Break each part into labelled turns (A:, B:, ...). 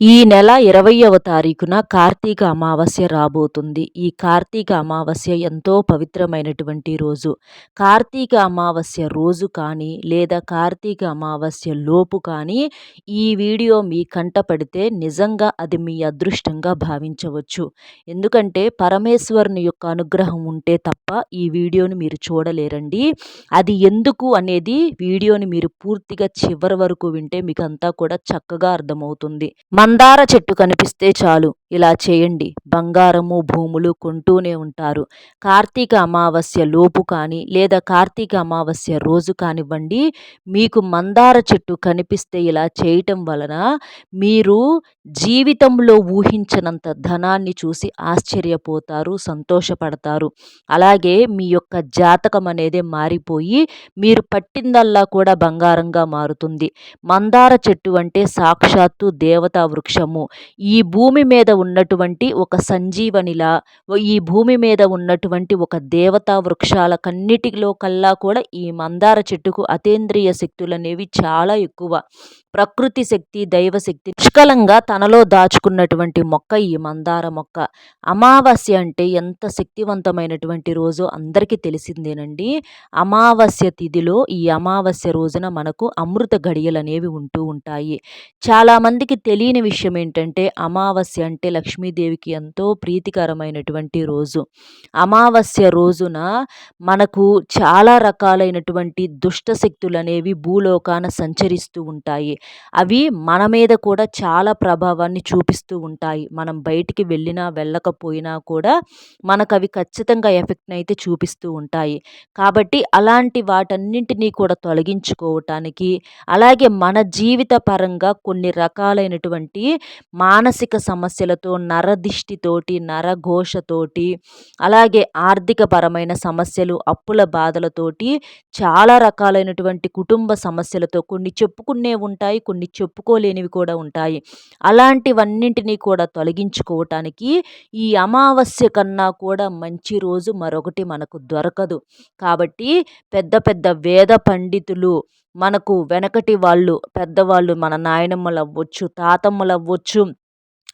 A: ఈ నెల ఇరవయవ తారీఖున కార్తీక అమావాస్య రాబోతుంది. ఈ కార్తీక అమావాస్య ఎంతో పవిత్రమైనటువంటి రోజు. కార్తీక అమావాస్య రోజు కానీ లేదా కార్తీక అమావాస్య లోపు కానీ ఈ వీడియో మీ కంట పడితే నిజంగా అది మీ అదృష్టంగా భావించవచ్చు. ఎందుకంటే పరమేశ్వరుని యొక్క అనుగ్రహం ఉంటే తప్ప ఈ వీడియోని మీరు చూడలేరండి. అది ఎందుకు అనేది వీడియోని మీరు పూర్తిగా చివరి వరకు వింటే మీకు అంతా కూడా చక్కగా అర్థమవుతుంది. మందార చెట్టు కనిపిస్తే చాలు. ఇలా చేయండి. బంగారము భూములు కొంటూనే ఉంటారు. కార్తీక అమావాస్య లోపు కానీ లేదా కార్తీక అమావాస్య రోజు కానివ్వండి మీకు మందార చెట్టు కనిపిస్తే ఇలా చేయటం వలన మీరు జీవితంలో ఊహించనంత ధనాన్ని చూసి ఆశ్చర్యపోతారు సంతోషపడతారు. అలాగే మీ యొక్క జాతకం అనేది మారిపోయి మీరు పట్టిందల్లా కూడా బంగారంగా మారుతుంది. మందార చెట్టు అంటే సాక్షాత్తు దేవతా వృక్షము. ఈ భూమి మీద ఉన్నటువంటి ఒక సంజీవనిలా ఈ భూమి మీద ఉన్నటువంటి ఒక దేవతా వృక్షాల కన్నిటిలో కల్లా కూడా ఈ మందార చెట్టుకు అతేంద్రియ శక్తులు అనేవి చాలా ఎక్కువ. ప్రకృతి శక్తి దైవశక్తి పుష్కలంగా తనలో దాచుకున్నటువంటి మొక్క ఈ మందార మొక్క. అమావాస్య అంటే ఎంత శక్తివంతమైనటువంటి రోజు అందరికీ తెలిసిందేనండి. అమావాస్య తిథిలో ఈ అమావాస్య రోజున మనకు అమృత గడియలు అనేవి ఉంటూ ఉంటాయి. చాలామందికి తెలియని విషయం ఏంటంటే అమావాస్య అంటే లక్ష్మీదేవికి ఎంతో ప్రీతికరమైనటువంటి రోజు. అమావాస్య రోజున మనకు చాలా రకాలైనటువంటి దుష్ట శక్తులు అనేవి భూలోకాన సంచరిస్తూ ఉంటాయి. అవి మన మీద కూడా చాలా ప్రభావాన్ని చూపిస్తూ ఉంటాయి. మనం బయటికి వెళ్ళినా వెళ్ళకపోయినా కూడా మనకు అవి ఖచ్చితంగా ఎఫెక్ట్ని అయితే చూపిస్తూ ఉంటాయి. కాబట్టి అలాంటి వాటన్నింటినీ కూడా తొలగించుకోవటానికి అలాగే మన జీవిత పరంగా కొన్ని రకాలైనటువంటి మానసిక సమస్యలతో నరదిష్టితోటి నరఘోషతోటి అలాగే ఆర్థిక పరమైన సమస్యలు అప్పుల బాధలతోటి చాలా రకాలైనటువంటి కుటుంబ సమస్యలతో కొన్ని చెప్పుకునే ఉంటాయి. ఉంటాయి కొన్ని చెప్పుకోలేనివి కూడా ఉంటాయి. అలాంటివన్నింటినీ కూడా తొలగించుకోవటానికి ఈ అమావాస్య కన్నా కూడా మంచి రోజు మరొకటి మనకు దొరకదు. కాబట్టి పెద్ద పెద్ద వేద పండితులు మనకు వెనకటి వాళ్ళు పెద్దవాళ్ళు మన నాయనమ్మలు అవ్వచ్చు తాతమ్మలు అవ్వచ్చు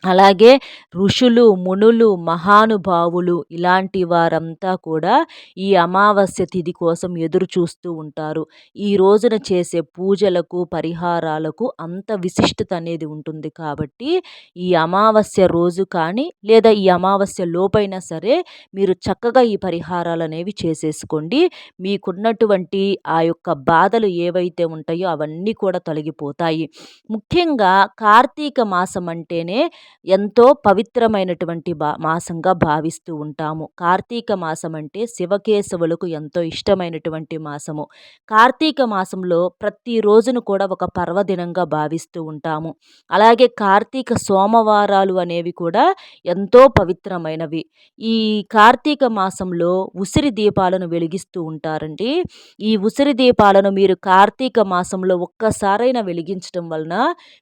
A: అలాగే ఋషులు మునులు మహానుభావులు ఇలాంటి వారంతా కూడా ఈ అమావాస్య తిథి కోసం ఎదురు చూస్తూ ఉంటారు. ఈ రోజున చేసే పూజలకు పరిహారాలకు అంత విశిష్టత అనేది ఉంటుంది కాబట్టి ఈ అమావాస్య రోజు కానీ లేదా ఈ అమావాస్య లోపైనా సరే మీరు చక్కగా ఈ పరిహారాలు అనేవి చేసేసుకోండి. మీకున్నటువంటి ఆ యొక్క బాధలు ఏవైతే ఉంటాయో అవన్నీ కూడా తొలగిపోతాయి. ముఖ్యంగా కార్తీక మాసం అంటేనే ఎంతో పవిత్రమైనటువంటి బా మాసంగా భావిస్తూ ఉంటాము. కార్తీక మాసం అంటే శివకేశవులకు ఎంతో ఇష్టమైనటువంటి మాసము. కార్తీక మాసంలో ప్రతి రోజును కూడా ఒక పర్వదినంగా భావిస్తూ ఉంటాము. అలాగే కార్తీక సోమవారాలు అనేవి కూడా ఎంతో పవిత్రమైనవి. ఈ కార్తీక మాసంలో ఉసిరి దీపాలను వెలిగిస్తూ ఉంటారండి. ఈ ఉసిరి దీపాలను మీరు కార్తీక మాసంలో ఒక్కసారైనా వెలిగించడం వలన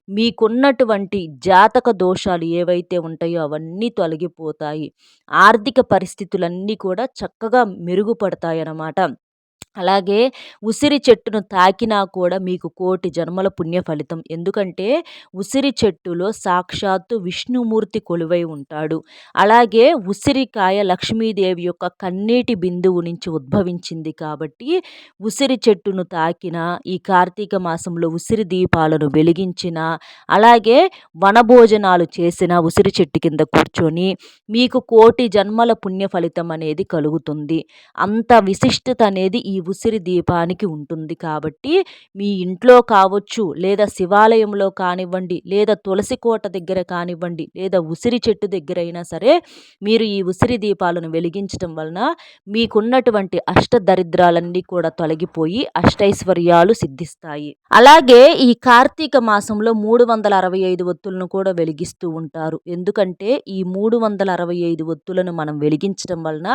A: మీకున్నటువంటి జాతక దోషాలు ఏవైతే ఉంటాయో అవన్నీ తొలగిపోతాయి. ఆర్థిక పరిస్థితులన్నీ కూడా చక్కగా మెరుగుపడతాయి అన్నమాట అలాగే ఉసిరి చెట్టును తాకినా కూడా మీకు కోటి జన్మల పుణ్య ఫలితం. ఎందుకంటే ఉసిరి చెట్టులో సాక్షాత్తు విష్ణుమూర్తి కొలువై ఉంటాడు. అలాగే ఉసిరికాయ లక్ష్మీదేవి యొక్క కన్నీటి బిందువు నుంచి ఉద్భవించింది కాబట్టి ఉసిరి చెట్టును తాకిన ఈ కార్తీక మాసంలో ఉసిరి దీపాలను వెలిగించిన అలాగే వనభోజనాలు చేసిన ఉసిరి చెట్టు కింద కూర్చొని మీకు కోటి జన్మల పుణ్య ఫలితం అనేది కలుగుతుంది. అంత విశిష్టత అనేది ఈ ఉసిరి దీపానికి ఉంటుంది కాబట్టి మీ ఇంట్లో కావచ్చు లేదా శివాలయంలో కానివ్వండి లేదా తులసి కోట దగ్గర కానివ్వండి లేదా ఉసిరి చెట్టు దగ్గర అయినా సరే మీరు ఈ ఉసిరి దీపాలను వెలిగించడం వలన మీకున్నటువంటి అష్ట దరిద్రాలన్నీ కూడా తొలగిపోయి అష్టైశ్వర్యాలు సిద్ధిస్తాయి. అలాగే ఈ కార్తీక మాసంలో మూడు వందల అరవై ఐదు ఒత్తులను కూడా వెలిగిస్తూ ఉంటారు. ఎందుకంటే ఈ మూడు వందల అరవై ఐదు ఒత్తులను మనం వెలిగించడం వలన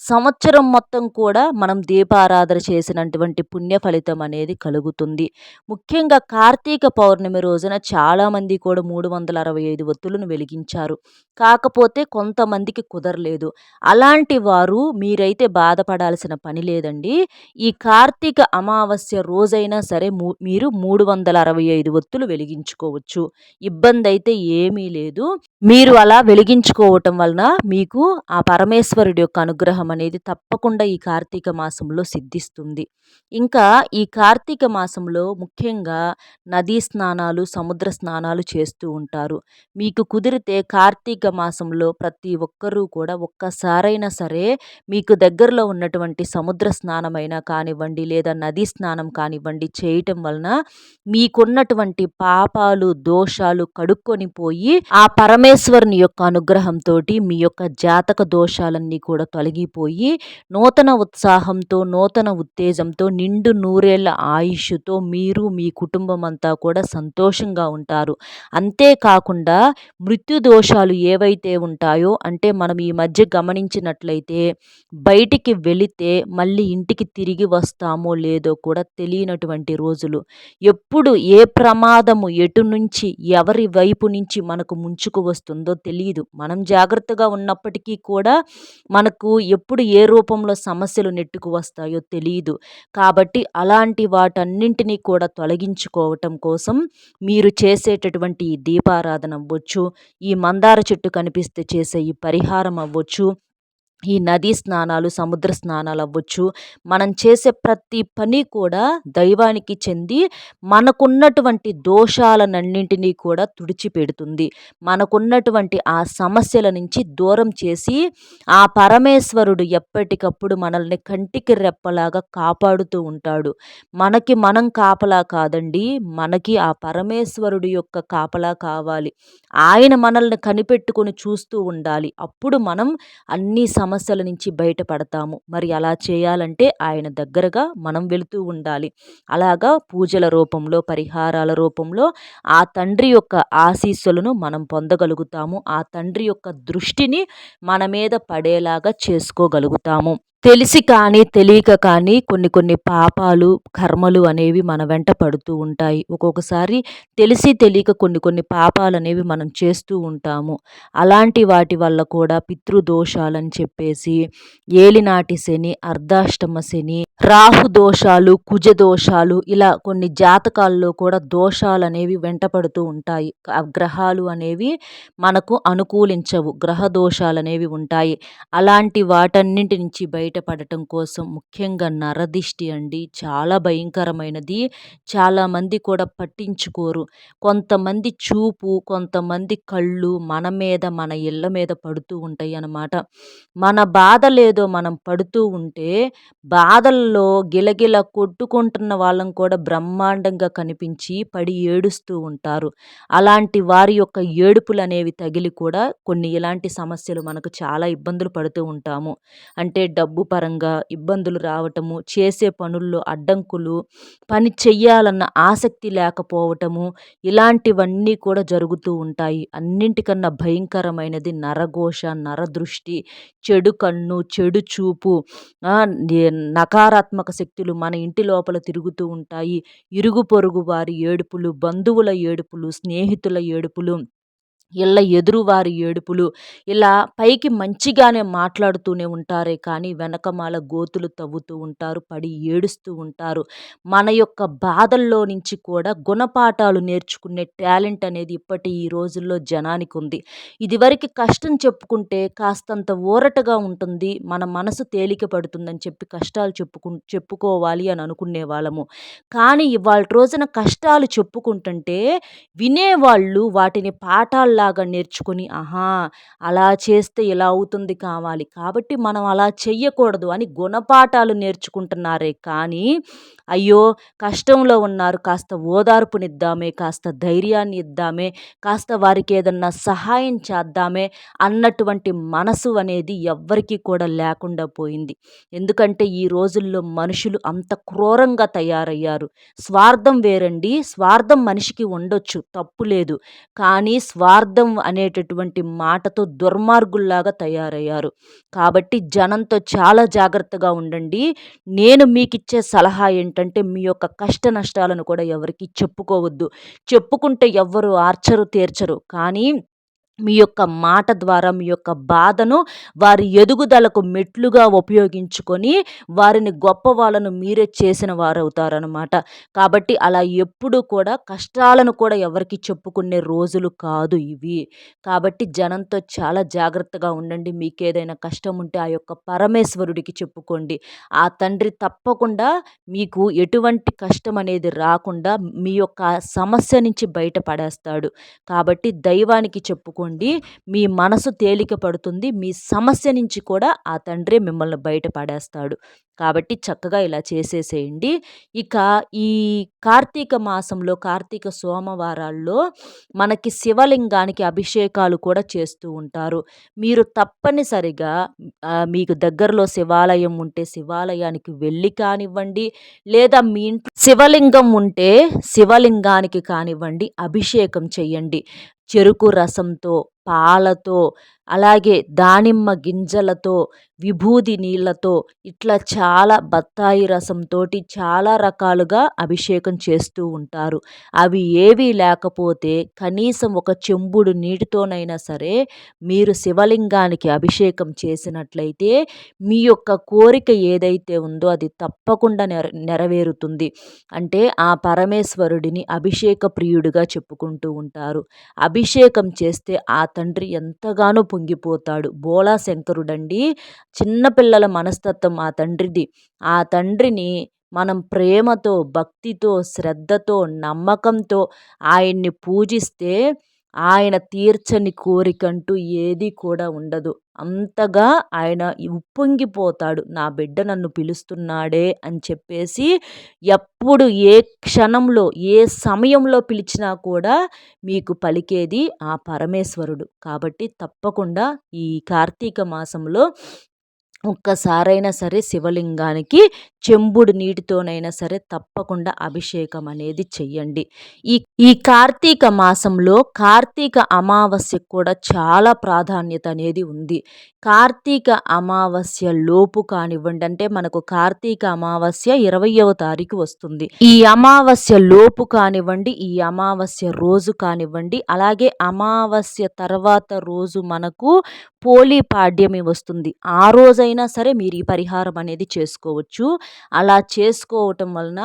A: సంవత్సరం మొత్తం కూడా మనం దీపారాధన దీపారాధన చేసినటువంటి పుణ్య ఫలితం అనేది కలుగుతుంది. ముఖ్యంగా కార్తీక పౌర్ణమి రోజున చాలామంది కూడా మూడు వందల అరవై ఐదు ఒత్తులను వెలిగించారు. కాకపోతే కొంతమందికి కుదరలేదు. అలాంటి వారు మీరైతే బాధపడాల్సిన పని లేదండి. ఈ కార్తీక అమావాస్య రోజైనా సరే మీరు మూడు వందల అరవై ఐదు ఒత్తులు వెలిగించుకోవచ్చు. ఇబ్బంది అయితే ఏమీ లేదు. మీరు అలా వెలిగించుకోవటం వలన మీకు ఆ పరమేశ్వరుడి యొక్క అనుగ్రహం అనేది తప్పకుండా ఈ కార్తీక మాసంలో సిద్ధి కలిగిస్తుంది ఇంకా ఈ కార్తీక మాసంలో ముఖ్యంగా నదీ స్నానాలు సముద్ర స్నానాలు చేస్తూ ఉంటారు. మీకు కుదిరితే కార్తీక మాసంలో ప్రతి ఒక్కరూ కూడా ఒక్కసారైనా సరే మీకు దగ్గరలో ఉన్నటువంటి సముద్ర స్నానమైనా కానివ్వండి లేదా నదీ స్నానం కానివ్వండి చేయటం వలన మీకున్నటువంటి పాపాలు దోషాలు కడుక్కొని పోయి ఆ పరమేశ్వరుని యొక్క అనుగ్రహంతో మీ యొక్క జాతక దోషాలన్నీ కూడా తొలగిపోయి నూతన ఉత్సాహంతో నూతన ఉత్తేజంతో నిండు నూరేళ్ళ ఆయుష్తో మీరు మీ కుటుంబం అంతా కూడా సంతోషంగా ఉంటారు. అంతేకాకుండా మృత్యు దోషాలు ఏవైతే ఉంటాయో అంటే మనం ఈ మధ్య గమనించినట్లయితే బయటికి వెళితే మళ్ళీ ఇంటికి తిరిగి వస్తామో లేదో కూడా తెలియనటువంటి రోజులు. ఎప్పుడు ఏ ప్రమాదము ఎటు నుంచి ఎవరి వైపు నుంచి మనకు ముంచుకు వస్తుందో తెలియదు మనం జాగ్రత్తగా ఉన్నప్పటికీ కూడా మనకు ఎప్పుడు ఏ రూపంలో సమస్యలు నెట్టుకు వస్తాయో తెలియదు తెలియదు కాబట్టి అలాంటి వాటన్నింటినీ కూడా తొలగించుకోవటం కోసం మీరు చేసేటటువంటి ఈ దీపారాధన అవ్వచ్చు ఈ మందార చెట్టు కనిపిస్తే చేసే ఈ పరిహారం అవ్వచ్చు ఈ నదీ స్నానాలు సముద్ర స్నానాలు అవ్వచ్చు. మనం చేసే ప్రతి పని కూడా దైవానికి చెంది మనకున్నటువంటి దోషాలన్నింటినీ కూడా తుడిచిపెడుతుంది. మనకున్నటువంటి ఆ సమస్యల నుంచి దూరం చేసి ఆ పరమేశ్వరుడు ఎప్పటికప్పుడు మనల్ని కంటికి రెప్పలాగా కాపాడుతూ ఉంటాడు. మనకి మనం కాపలా కాదండి మనకి ఆ పరమేశ్వరుడు యొక్క కాపలా కావాలి. ఆయన మనల్ని కనిపెట్టుకొని చూస్తూ ఉండాలి. అప్పుడు మనం అన్ని సమ సమస్యల నుంచి బయటపడతాము. మరి అలా చేయాలంటే ఆయన దగ్గరగా మనం వెళుతూ ఉండాలి. అలాగా పూజల రూపంలో పరిహారాల రూపంలో ఆ తండ్రి యొక్క ఆశీస్సులను మనం పొందగలుగుతాము. ఆ తండ్రి యొక్క దృష్టిని మన మీద పడేలాగా చేసుకోగలుగుతాము. తెలిసి కానీ తెలియక కానీ కొన్ని కొన్ని పాపాలు కర్మలు అనేవి మన వెంట పడుతూ ఉంటాయి. ఒక్కొక్కసారి తెలిసి తెలియక కొన్ని కొన్ని పాపాలు అనేవి మనం చేస్తూ ఉంటాము. అలాంటి వాటి వల్ల కూడా పితృదోషాలని చెప్పేసి ఏలినాటి శని అర్ధాష్టమ శని రాహు దోషాలు కుజ దోషాలు ఇలా కొన్ని జాతకాల్లో కూడా దోషాలు అనేవి వెంటపడుతూ ఉంటాయి. గ్రహాలు అనేవి మనకు అనుకూలించవు. గ్రహ దోషాలు అనేవి ఉంటాయి. అలాంటి వాటన్నింటి నుంచి బయటపడటం కోసం ముఖ్యంగా నరదిష్టి అండి చాలా భయంకరమైనది. చాలామంది కూడా పట్టించుకోరు. కొంతమంది చూపు కొంతమంది కళ్ళు మన మీద మన ఇళ్ళ మీద పడుతూ ఉంటాయి అన్నమాట. మన బాధ లేదో మనం పడుతూ ఉంటే బాధల్లో గిలగిల కొట్టుకుంటున్న వాళ్ళం కూడా బ్రహ్మాండంగా కనిపించి పడి ఏడుస్తూ ఉంటారు. అలాంటి వారి యొక్క ఏడుపులు అనేవి తగిలి కూడా కొన్ని ఇలాంటి సమస్యలు మనకు చాలా ఇబ్బందులు పడుతూ ఉంటాము. అంటే డబ్బు డబ్బు పరంగా ఇబ్బందులు రావటము చేసే పనుల్లో అడ్డంకులు పని చెయ్యాలన్న ఆసక్తి లేకపోవటము ఇలాంటివన్నీ కూడా జరుగుతూ ఉంటాయి. అన్నింటికన్నా భయంకరమైనది నరఘోష నరదృష్టి చెడు చెడు కన్ను చెడు చూపు నకారాత్మక శక్తులు మన ఇంటి లోపల తిరుగుతూ ఉంటాయి. ఇరుగు పొరుగు వారి ఏడుపులు బంధువుల ఏడుపులు స్నేహితుల ఏడుపులు ఇళ్ళ ఎదురువారి ఏడుపులు ఇలా పైకి మంచిగానే మాట్లాడుతూనే ఉంటారే కానీ వెనకమాల గోతులు తవ్వుతూ ఉంటారు పడి ఏడుస్తూ ఉంటారు. మన యొక్క బాధల్లో నుంచి కూడా గుణపాఠాలు నేర్చుకునే టాలెంట్ అనేది ఇప్పటి ఈ రోజుల్లో జనానికి ఉంది. ఇదివరకు కష్టం చెప్పుకుంటే కాస్తంత ఊరటగా ఉంటుంది మన మనసు తేలిక పడుతుందని చెప్పి కష్టాలు చెప్పుకు చెప్పుకోవాలి అని అనుకునే వాళ్ళము. కానీ ఇవాళ రోజున కష్టాలు చెప్పుకుంటుంటే వినేవాళ్ళు వాటిని పాఠాలు లాగా నేర్చుకుని ఆహా అలా చేస్తే ఇలా అవుతుంది కావాలి. కాబట్టి మనం అలా చెయ్యకూడదు అని గుణపాఠాలు నేర్చుకుంటున్నారే. కానీ అయ్యో కష్టంలో ఉన్నారు. కాస్త ఓదార్పునిద్దామే కాస్త ధైర్యాన్ని ఇద్దామే కాస్త వారికి ఏదన్నా సహాయం చేద్దామే అన్నటువంటి మనసు అనేది ఎవ్వరికీ కూడా లేకుండా పోయింది. ఎందుకంటే ఈ రోజుల్లో మనుషులు అంత క్రూరంగా తయారయ్యారు. స్వార్థం వేరండి. స్వార్థం మనిషికి ఉండొచ్చు. తప్పు లేదు. కానీ స్వార్థ స్వార్థం అనేటటువంటి మాటతో దుర్మార్గుల్లాగా తయారయ్యారు. కాబట్టి జనంతో చాలా జాగ్రత్తగా ఉండండి. నేను మీకు ఇచ్చే సలహా ఏంటంటే మీ యొక్క కష్ట నష్టాలను కూడా ఎవరికి చెప్పుకోవద్దు. చెప్పుకుంటే ఎవ్వరు ఆర్చరు తీర్చరు. కానీ మీ యొక్క మాట ద్వారా మీ యొక్క బాధను వారి ఎదుగుదలకు మెట్లుగా ఉపయోగించుకొని వారిని గొప్ప వాళ్ళను మీరే చేసిన వారవుతారనమాట కాబట్టి అలా ఎప్పుడూ కూడా కష్టాలను కూడా ఎవరికి చెప్పుకునే రోజులు కాదు ఇవి. కాబట్టి జనంతో చాలా జాగ్రత్తగా ఉండండి. మీకు ఏదైనా కష్టం ఉంటే ఆ యొక్క పరమేశ్వరుడికి చెప్పుకోండి. ఆ తండ్రి తప్పకుండా మీకు ఎటువంటి కష్టం అనేది రాకుండా మీ యొక్క సమస్య నుంచి బయటపడేస్తాడు. కాబట్టి దైవానికి చెప్పుకోండి. చేసుకోండి మీ మనసు తేలిక పడుతుంది మీ సమస్య నుంచి కూడా ఆ తండ్రి మిమ్మల్ని బయటపడేస్తాడు కాబట్టి చక్కగా ఇలా చేసేసేయండి. ఇక ఈ కార్తీక మాసంలో కార్తీక సోమవారాల్లో మనకి శివలింగానికి అభిషేకాలు కూడా చేస్తూ ఉంటారు. మీరు తప్పనిసరిగా మీకు దగ్గరలో శివాలయం ఉంటే శివాలయానికి వెళ్ళి కానివ్వండి లేదా మీ ఇంట్లో శివలింగం ఉంటే శివలింగానికి కానివ్వండి అభిషేకం చెయ్యండి చెరుకు రసంతో పాలతో అలాగే దానిమ్మ గింజలతో విభూది నీళ్ళతో ఇట్లా చాలా బత్తాయి రసంతో చాలా రకాలుగా అభిషేకం చేస్తూ ఉంటారు. అవి ఏవి లేకపోతే కనీసం ఒక చెంబుడు నీటితోనైనా సరే మీరు శివలింగానికి అభిషేకం చేసినట్లయితే మీ యొక్క కోరిక ఏదైతే ఉందో అది తప్పకుండా నెర నెరవేరుతుంది. అంటే ఆ పరమేశ్వరుడిని అభిషేక ప్రియుడిగా చెప్పుకుంటూ ఉంటారు. అభిషేకం చేస్తే ఆ తండ్రి ఎంతగానో పొంగిపోతాడు. బోళా శంకరుడండి చిన్నపిల్లల మనస్తత్వం ఆ తండ్రిది. ఆ తండ్రిని మనం ప్రేమతో భక్తితో శ్రద్ధతో నమ్మకంతో ఆయన్ని పూజిస్తే ఆయన తీర్చని కోరికంటూ ఏది కూడా ఉండదు. అంతగా ఆయన ఉప్పొంగిపోతాడు. నా బిడ్డ నన్ను పిలుస్తున్నాడే అని చెప్పేసి ఎప్పుడు ఏ క్షణంలో ఏ సమయంలో పిలిచినా కూడా మీకు పలికేది ఆ పరమేశ్వరుడు. కాబట్టి తప్పకుండా ఈ కార్తీక మాసంలో ఒక్కసారైనా సరే శివలింగానికి చెంబుడు నీటితోనైనా సరే తప్పకుండా అభిషేకం అనేది చెయ్యండి. ఈ ఈ కార్తీక మాసంలో కార్తీక అమావాస్య కూడా చాలా ప్రాధాన్యత అనేది ఉంది. కార్తీక అమావాస్య లోపు కానివ్వండి అంటే మనకు కార్తీక అమావాస్య ఇరవయవ తారీఖు వస్తుంది. ఈ అమావాస్య లోపు కానివ్వండి ఈ అమావాస్య రోజు కానివ్వండి అలాగే అమావాస్య తర్వాత రోజు మనకు పోలీ పాడ్యమి వస్తుంది. ఆ రోజైనా సరే మీరు ఈ పరిహారం అనేది చేసుకోవచ్చు. అలా చేసుకోవటం వలన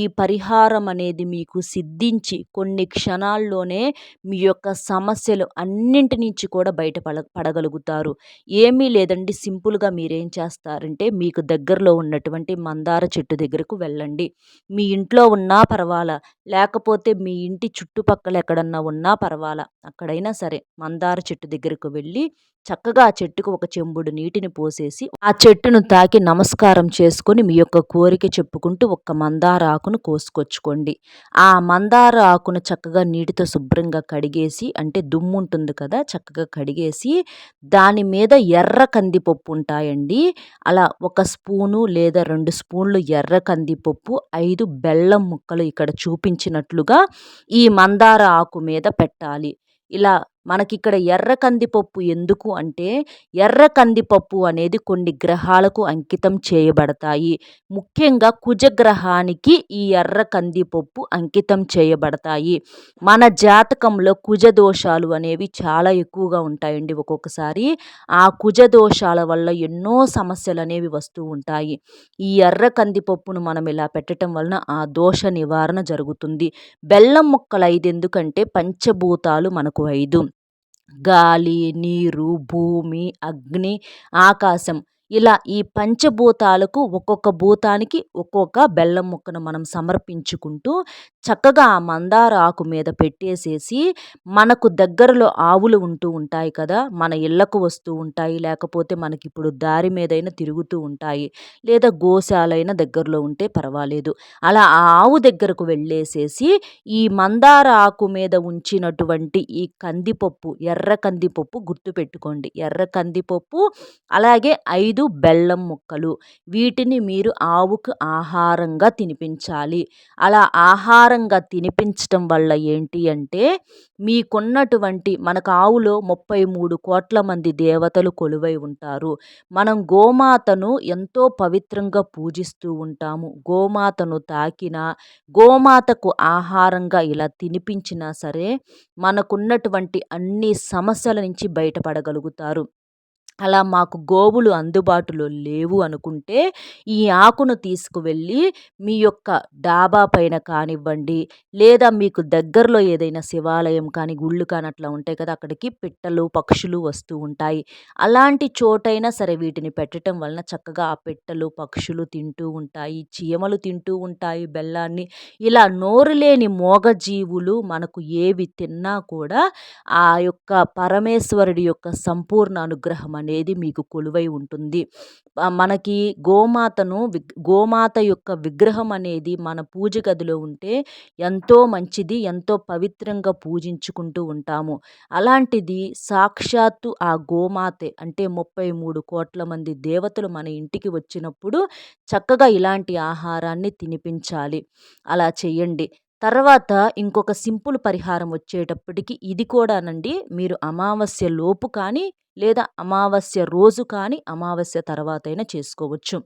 A: ఈ పరిహారం అనేది మీకు సిద్ధించి కొన్ని క్షణాల్లోనే మీ యొక్క సమస్యలు అన్నింటి నుంచి కూడా బయట పడగలుగుతారు. ఏమీ లేదండి సింపుల్గా మీరేం చేస్తారంటే మీకు దగ్గరలో ఉన్నటువంటి మందార చెట్టు దగ్గరకు వెళ్ళండి. మీ ఇంట్లో ఉన్నా పర్వాలా లేకపోతే మీ ఇంటి చుట్టుపక్కల ఎక్కడన్నా ఉన్నా పర్వాలా అక్కడైనా సరే మందార చెట్టు దగ్గరకు వెళ్ళి చక్కగా ఆ చెట్టుకు ఒక చెంబుడు నీటిని పోసేసి ఆ చెట్టును తాకి నమస్కారం చేసుకొని మీ యొక్క కోరిక చెప్పుకుంటూ ఒక్క మందార ఆకును కోసుకొచ్చుకోండి. ఆ మందార ఆకును చక్కగా నీటితో శుభ్రంగా కడిగేసి అంటే దుమ్ము ఉంటుంది కదా చక్కగా కడిగేసి దాని మీద ఎర్ర కందిపప్పు ఉంటాయండి. అలా ఒక స్పూను లేదా రెండు స్పూన్లు ఎర్ర కందిపప్పు ఐదు బెల్లం ముక్కలు ఇక్కడ చూపించినట్లుగా ఈ మందార ఆకు మీద పెట్టాలి. ఇలా మనకిక్కడ ఎర్ర కందిపప్పు ఎందుకు అంటే ఎర్ర కందిపప్పు అనేది కొన్ని గ్రహాలకు అంకితం చేయబడతాయి. ముఖ్యంగా కుజగ్రహానికి ఈ ఎర్ర కందిపప్పు అంకితం చేయబడతాయి. మన జాతకంలో కుజ దోషాలు అనేవి చాలా ఎక్కువగా ఉంటాయండి ఒక్కొక్కసారి. ఆ కుజ దోషాల వల్ల ఎన్నో సమస్యలు అనేవి వస్తూ ఉంటాయి. ఈ ఎర్ర కందిపప్పును మనం ఇలా పెట్టడం వలన ఆ దోష నివారణ జరుగుతుంది. బెల్లం ముక్కలు ఐదు ఎందుకంటే పంచభూతాలు మనకు ఐదు. గాలి నీరు భూమి అగ్ని ఆకాశం. ఇలా ఈ పంచభూతాలకు ఒక్కొక్క భూతానికి ఒక్కొక్క బెల్లం ముక్కను మనం సమర్పించుకుంటూ చక్కగా ఆ మందార ఆకు మీద పెట్టేసేసి మనకు దగ్గరలో ఆవులు ఉంటూ ఉంటాయి కదా మన ఇళ్ళకు వస్తూ ఉంటాయి లేకపోతే మనకి ఇప్పుడు దారి మీదైనా తిరుగుతూ ఉంటాయి లేదా గోశాలైనా దగ్గరలో ఉంటే పర్వాలేదు. అలా ఆ ఆవు దగ్గరకు వెళ్ళేసేసి ఈ మందార ఆకు మీద ఉంచినటువంటి ఈ కందిపప్పు ఎర్ర కందిపప్పు గుర్తుపెట్టుకోండి. ఎర్ర కందిపప్పు అలాగే ఐదు ఐదు బెల్లం ముక్కలు. వీటిని మీరు ఆవుకు ఆహారంగా తినిపించాలి. అలా ఆహారంగా తినిపించటం వల్ల ఏంటి అంటే మీకున్నటువంటి మనకు ఆవులో ముప్పై మూడు కోట్ల మంది దేవతలు కొలువై ఉంటారు. మనం గోమాతను ఎంతో పవిత్రంగా పూజిస్తూ ఉంటాము. గోమాతను తాకిన గోమాతకు ఆహారంగా ఇలా తినిపించినా సరే మనకున్నటువంటి అన్ని సమస్యల నుంచి బయటపడగలుగుతారు. అలా మాకు గోవులు అందుబాటులో లేవు అనుకుంటే ఈ ఆకును తీసుకువెళ్ళి మీ యొక్క డాబా పైన కానివ్వండి లేదా మీకు దగ్గరలో ఏదైనా శివాలయం కానీ గుళ్ళు కానీ అట్లా ఉంటాయి కదా అక్కడికి పిట్టలు పక్షులు వస్తూ ఉంటాయి. అలాంటి చోటైనా సరే వీటిని పెట్టడం వలన చక్కగా ఆ పిట్టలు పక్షులు తింటూ ఉంటాయి చీమలు తింటూ ఉంటాయి బెల్లాన్ని. ఇలా నోరు లేని మోగజీవులు మనకు ఏవి తిన్నా కూడా ఆ యొక్క పరమేశ్వరుడి యొక్క సంపూర్ణ అనుగ్రహం అనేది మీకు కొలువై ఉంటుంది. మనకి గోమాతను గోమాత యొక్క విగ్రహం అనేది మన పూజ గదిలో ఉంటే ఎంతో మంచిది ఎంతో పవిత్రంగా పూజించుకుంటూ ఉంటాము. అలాంటిది సాక్షాత్తు ఆ గోమాతే అంటే ముప్పై మూడు కోట్ల మంది దేవతలు మన ఇంటికి వచ్చినప్పుడు చక్కగా ఇలాంటి ఆహారాన్ని తినిపించాలి. అలా చేయండి తర్వాత ఇంకొక సింపుల్ పరిహారం వచ్చేటప్పటికి ఇది కూడానండి. మీరు అమావాస్య లోపు కానీ లేదా అమావాస్య రోజు కానీ అమావాస్య తర్వాత అయినా చేసుకోవచ్చు.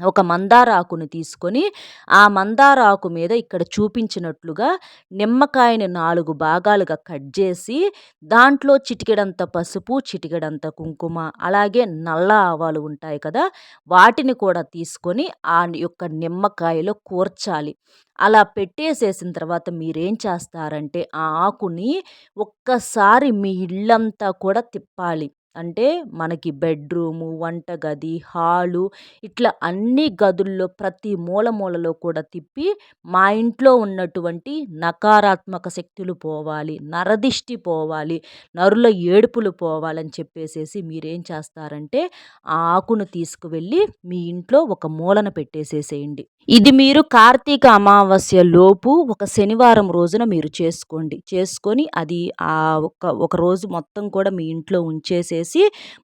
A: ఒక మందార ఆకును తీసుకొని ఆ మందార ఆకు మీద ఇక్కడ చూపించినట్లుగా నిమ్మకాయని నాలుగు భాగాలుగా కట్ చేసి దాంట్లో చిటికెడంత పసుపు చిటికెడంత కుంకుమ అలాగే నల్ల ఆవాలు ఉంటాయి కదా వాటిని కూడా తీసుకొని ఆ యొక్క నిమ్మకాయలో కూర్చాలి. అలా పెట్టేసేసిన తర్వాత మీరేం చేస్తారంటే ఆ ఆకుని ఒక్కసారి మీ ఇల్లంతా కూడా తిప్పాలి. అంటే మనకి బెడ్రూము వంటగది హాలు ఇట్లా అన్ని గదుల్లో ప్రతి మూల మూలలో కూడా తిప్పి మా ఇంట్లో ఉన్నటువంటి నకారాత్మక శక్తులు పోవాలి నరదిష్టి పోవాలి నరుల ఏడుపులు పోవాలని చెప్పేసేసి మీరేం చేస్తారంటే ఆ ఆకును తీసుకువెళ్ళి మీ ఇంట్లో ఒక మూలన పెట్టేసేసేయండి. ఇది మీరు కార్తీక అమావాస్య లోపు ఒక శనివారం రోజున మీరు చేసుకోండి. చేసుకొని అది ఆ ఒక ఒక రోజు మొత్తం కూడా మీ ఇంట్లో ఉంచేసేసి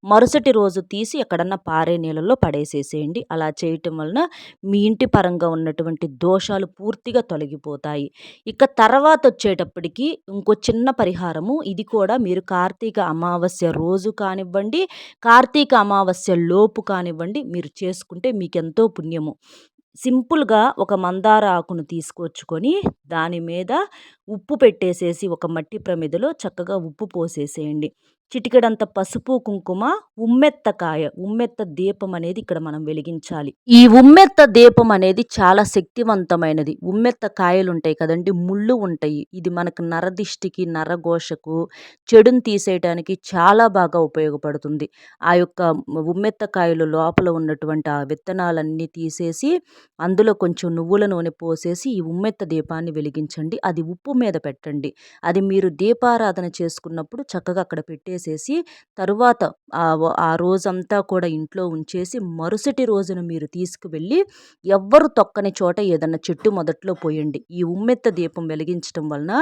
A: మరుసటి రోజు తీసి ఎక్కడన్నా పారే నీళ్ళలో పడేసేసేయండి. అలా చేయటం వలన మీ ఇంటి పరంగా ఉన్నటువంటి దోషాలు పూర్తిగా తొలగిపోతాయి. ఇక తర్వాత వచ్చేటప్పటికి ఇంకో చిన్న పరిహారము. ఇది కూడా మీరు కార్తీక అమావాస్య రోజు కానివ్వండి కార్తీక అమావాస్య లోపు కానివ్వండి మీరు చేసుకుంటే మీకు ఎంతో పుణ్యము. సింపుల్గా ఒక మందార ఆకును తీసుకొచ్చుకొని దాని మీద ఉప్పు పెట్టేసేసి ఒక మట్టి ప్రమిదలో చక్కగా ఉప్పు పోసేసేయండి. చిటికెడంత పసుపు కుంకుమ ఉమ్మెత్తకాయ ఉమ్మెత్త దీపం అనేది ఇక్కడ మనం వెలిగించాలి. ఈ ఉమ్మెత్త దీపం అనేది చాలా శక్తివంతమైనది. ఉమ్మెత్త కాయలు ఉంటాయి కదండి ముళ్ళు ఉంటాయి. ఇది మనకు నరదిష్టికి నరఘోషకు చెడుని తీసేయడానికి చాలా బాగా ఉపయోగపడుతుంది. ఆ యొక్క ఉమ్మెత్త కాయలు లోపల ఉన్నటువంటి ఆ విత్తనాలన్నీ తీసేసి అందులో కొంచెం నువ్వుల నూనె పోసేసి ఈ ఉమ్మెత్త దీపాన్ని వెలిగించండి. అది ఉప్పు మీద పెట్టండి. అది మీరు దీపారాధన చేసుకున్నప్పుడు చక్కగా అక్కడ పెట్టేసి చేసేసి తరువాత ఆ రోజంతా కూడా ఇంట్లో ఉంచేసి మరుసటి రోజున మీరు తీసుకువెళ్ళి ఎవ్వరు తొక్కని చోట ఏదన్నా చెట్టు మొదట్లో పోయండి. ఈ ఉమ్మెత్త దీపం వెలిగించడం వలన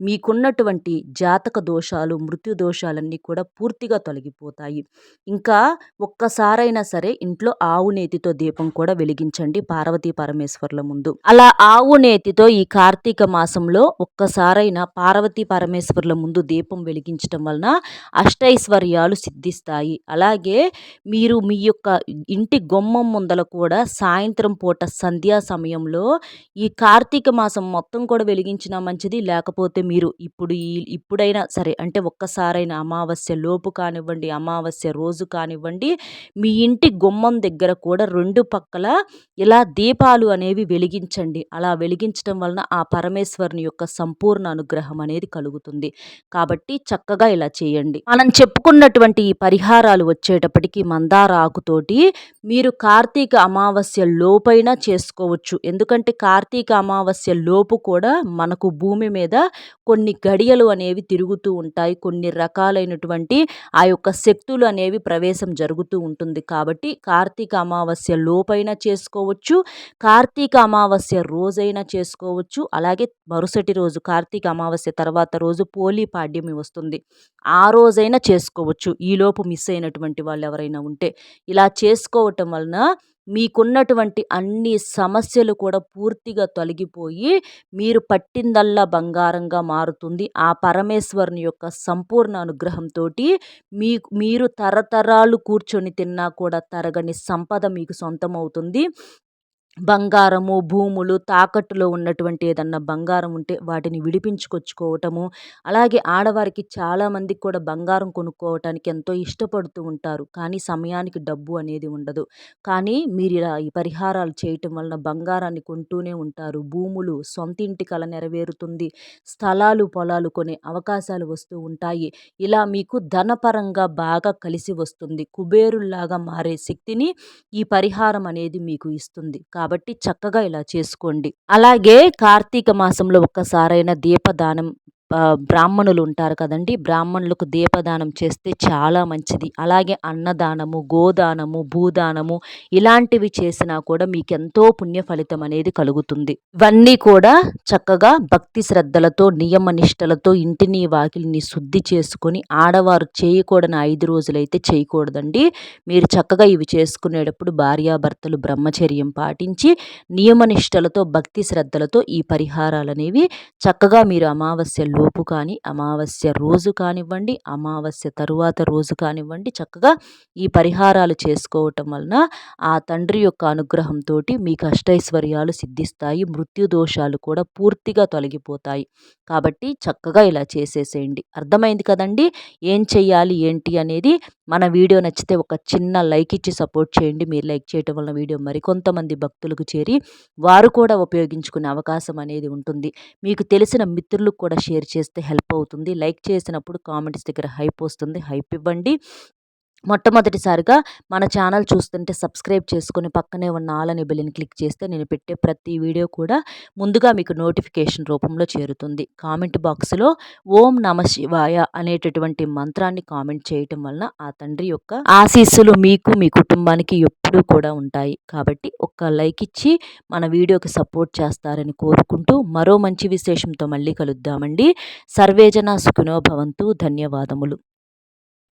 A: మీకున్నటువంటి జాతక దోషాలు మృత్యు దోషాలన్నీ కూడా పూర్తిగా తొలగిపోతాయి. ఇంకా ఒక్కసారైనా సరే ఇంట్లో ఆవు నేతితో దీపం కూడా వెలిగించండి పార్వతీ పరమేశ్వర్ల ముందు. అలా ఆవు నేతితో ఈ కార్తీక మాసంలో ఒక్కసారైనా పార్వతీ పరమేశ్వర్ల ముందు దీపం వెలిగించటం వలన అష్టైశ్వర్యాలు సిద్ధిస్తాయి. అలాగే మీరు మీ యొక్క ఇంటి గుమ్మం ముందల కూడా సాయంత్రం పూట సంధ్యా సమయంలో ఈ కార్తీక మాసం మొత్తం కూడా వెలిగించినా మంచిది. లేకపోతే మీరు ఇప్పుడు ఈ ఇప్పుడైనా సరే అంటే ఒక్కసారైనా అమావాస్య లోపు కానివ్వండి అమావాస్య రోజు కానివ్వండి మీ ఇంటి గుమ్మం దగ్గర కూడా రెండు పక్కల ఇలా దీపాలు అనేవి వెలిగించండి. అలా వెలిగించడం వలన ఆ పరమేశ్వరుని యొక్క సంపూర్ణ అనుగ్రహం అనేది కలుగుతుంది. కాబట్టి చక్కగా ఇలా చేయండి. మనం చెప్పుకున్నటువంటి ఈ పరిహారాలు వచ్చేటప్పటికి మందార ఆకుతోటి మీరు కార్తీక అమావాస్య లోపైన చేసుకోవచ్చు. ఎందుకంటే కార్తీక అమావాస్య లోపు కూడా మనకు భూమి మీద కొన్ని గడియలు అనేవి తిరుగుతూ ఉంటాయి. కొన్ని రకాలైనటువంటి ఆ యొక్క శక్తులు అనేవి ప్రవేశం జరుగుతూ ఉంటుంది. కాబట్టి కార్తీక అమావాస్య లోపైన చేసుకోవచ్చు. కార్తీక అమావాస్య రోజైనా చేసుకోవచ్చు. అలాగే మరుసటి రోజు కార్తీక అమావాస్య తర్వాత రోజు పోలీ పాడ్యమి వస్తుంది. ఆ రోజు రోజైనా చేసుకోవచ్చు. ఈలోపు మిస్ అయినటువంటి వాళ్ళు ఎవరైనా ఉంటే ఇలా చేసుకోవటం వలన మీకున్నటువంటి అన్ని సమస్యలు కూడా పూర్తిగా తొలగిపోయి మీరు పట్టిందల్లా బంగారంగా మారుతుంది. ఆ పరమేశ్వరుని యొక్క సంపూర్ణ అనుగ్రహంతో మీకు మీరు తరతరాలు కూర్చొని తిన్నా కూడా తరగని సంపద మీకు సొంతమవుతుంది. బంగారము భూములు తాకట్టులో ఉన్నటువంటి ఏదన్నా బంగారం ఉంటే వాటిని విడిపించుకొచ్చుకోవటము అలాగే ఆడవారికి చాలామందికి కూడా బంగారం కొనుక్కోవటానికి ఎంతో ఇష్టపడుతూ ఉంటారు. కానీ సమయానికి డబ్బు అనేది ఉండదు. కానీ మీరు ఇలా ఈ పరిహారాలు చేయటం వలన బంగారాన్ని కొంటూనే ఉంటారు. భూములు సొంత ఇంటి కల నెరవేరుతుంది. స్థలాలు పొలాలు కొనే అవకాశాలు వస్తూ ఉంటాయి. ఇలా మీకు ధనపరంగా బాగా కలిసి వస్తుంది. కుబేరుల్లాగా మారే శక్తిని ఈ పరిహారం అనేది మీకు ఇస్తుంది. కాబట్టి చక్కగా ఇలా చేసుకోండి. అలాగే కార్తీక మాసంలో ఒక్కసారైనా దీపదానం బ్రాహ్మణులు ఉంటారు కదండి. బ్రాహ్మణులకు దీపదానం చేస్తే చాలా మంచిది. అలాగే అన్నదానము గోదానము భూదానము ఇలాంటివి చేసినా కూడా మీకు ఎంతో పుణ్య ఫలితం అనేది కలుగుతుంది. ఇవన్నీ కూడా చక్కగా భక్తి శ్రద్ధలతో నియమ నిష్టలతో ఇంటిని వాకిలిని శుద్ధి చేసుకొని ఆడవారు చేయకూడని ఐదు రోజులైతే చేయకూడదండి. మీరు చక్కగా ఇవి చేసుకునేటప్పుడు భార్యాభర్తలు బ్రహ్మచర్యం పాటించి నియమనిష్టలతో భక్తి శ్రద్ధలతో ఈ పరిహారాలు అనేవి చక్కగా మీరు అమావాస్య లోపు కానీ అమావాస్య రోజు కానివ్వండి అమావాస్య తరువాత రోజు కానివ్వండి చక్కగా ఈ పరిహారాలు చేసుకోవటం వలన ఆ తండ్రి యొక్క అనుగ్రహంతో మీకు అష్టైశ్వర్యాలు సిద్ధిస్తాయి మృత్యు దోషాలు కూడా పూర్తిగా తొలగిపోతాయి. కాబట్టి చక్కగా ఇలా చేసేసేయండి. అర్థమైంది కదండి? ఏం చెయ్యాలి ఏంటి అనేది మన వీడియో నచ్చితే ఒక చిన్న లైక్ ఇచ్చి సపోర్ట్ చేయండి. మీరు లైక్ చేయటం వలన వీడియో మరికొంతమంది భక్తులకు చేరి వారు కూడా ఉపయోగించుకునే అవకాశం అనేది ఉంటుంది. మీకు తెలిసిన మిత్రులకు కూడా షేర్ చేస్తే హెల్ప్ అవుతుంది. లైక్ చేసినప్పుడు కామెంట్స్ దగ్గర హైప్ వస్తుంది. హైప్ ఇవ్వండి. మొట్టమొదటిసారిగా మన ఛానల్ చూస్తుంటే సబ్స్క్రైబ్ చేసుకుని పక్కనే ఉన్న ఆలని బెల్లిని క్లిక్ చేస్తే నేను పెట్టే ప్రతి వీడియో కూడా ముందుగా మీకు నోటిఫికేషన్ రూపంలో చేరుతుంది. కామెంట్ బాక్స్లో ఓం నమ శివాయ అనేటటువంటి మంత్రాన్ని కామెంట్ చేయటం వలన ఆ తండ్రి యొక్క ఆశీస్సులు మీకు మీ కుటుంబానికి ఎప్పుడూ కూడా ఉంటాయి. కాబట్టి ఒక్క లైక్ ఇచ్చి మన వీడియోకి సపోర్ట్ చేస్తారని కోరుకుంటూ మరో మంచి విశేషంతో మళ్ళీ కలుద్దామండి. సర్వేజన సుఖినో భవంతు. ధన్యవాదములు.